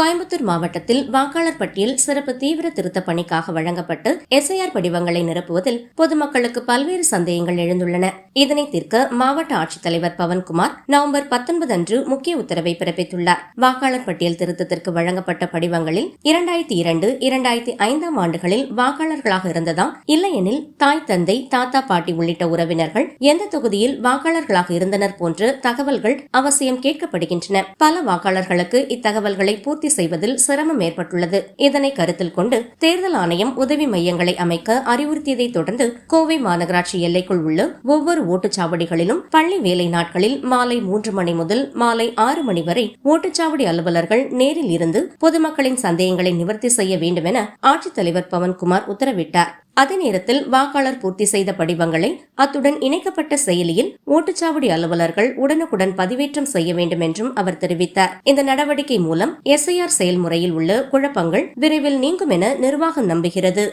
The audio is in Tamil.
கோயம்புத்தூர் மாவட்டத்தில் வாக்காளர் பட்டியல் சிறப்பு தீவிர திருத்தப் பணிக்காக வழங்கப்பட்டு எஸ்ஐஆர் படிவங்களை நிரப்புவதில் பொதுமக்களுக்கு பல்வேறு சந்தேகங்கள் எழுந்துள்ளன. இதனை தீர்க்க மாவட்ட ஆட்சித்தலைவர் பவன்குமார் நவம்பர் பத்தொன்பது அன்று முக்கிய உத்தரவை பிறப்பித்துள்ளார். வாக்காளர் பட்டியல் திருத்தத்திற்கு வழங்கப்பட்ட படிவங்களில் இரண்டாயிரத்தி இரண்டு இரண்டாயிரத்தி ஐந்தாம் ஆண்டுகளில் வாக்காளர்களாக இருந்ததா இல்லையெனில் தாய் தந்தை தாத்தா பாட்டி உள்ளிட்ட உறவினர்கள் எந்த தொகுதியில் வாக்காளர்களாக இருந்தனர் போன்ற தகவல்கள் அவசியம் கேட்கப்படுகின்றன. பல வாக்காளர்களுக்கு இத்தகவல்களை பூர்த்தி செய்வதில் சிரமம் ஏற்பட்டுள்ளது. இதனை கருத்தில் கொண்டு தேர்தல் ஆணையம் உதவி மையங்களை அமைக்க அறிவுறுத்தியதை தொடர்ந்து கோவை மாநகராட்சி எல்லைக்குள் உள்ள ஒவ்வொரு ஓட்டுச்சாவடிகளிலும் பள்ளி வேலை நாட்களில் மாலை மூன்று மணி முதல் மாலை ஆறு மணி வரை ஓட்டுச்சாவடி அலுவலர்கள் நேரில் இருந்து பொதுமக்களின் சந்தேகங்களை நிவர்த்தி செய்ய வேண்டும் என ஆட்சித்தலைவர் பவன்குமார் உத்தரவிட்டார். அதே நேரத்தில் வாக்காளர் பூர்த்தி செய்த படிவங்களை அத்துடன் இணைக்கப்பட்ட செயலியில் ஓட்டுச்சாவடி அலுவலர்கள் உடனுக்குடன் பதிவேற்றம் செய்ய வேண்டும் என்றும் அவர் தெரிவித்தார். இந்த நடவடிக்கை மூலம் எஸ்ஐஆர் செயல்முறையில் உள்ள குழப்பங்கள் விரைவில் நீங்கும் என நிர்வாகம் நம்புகிறது.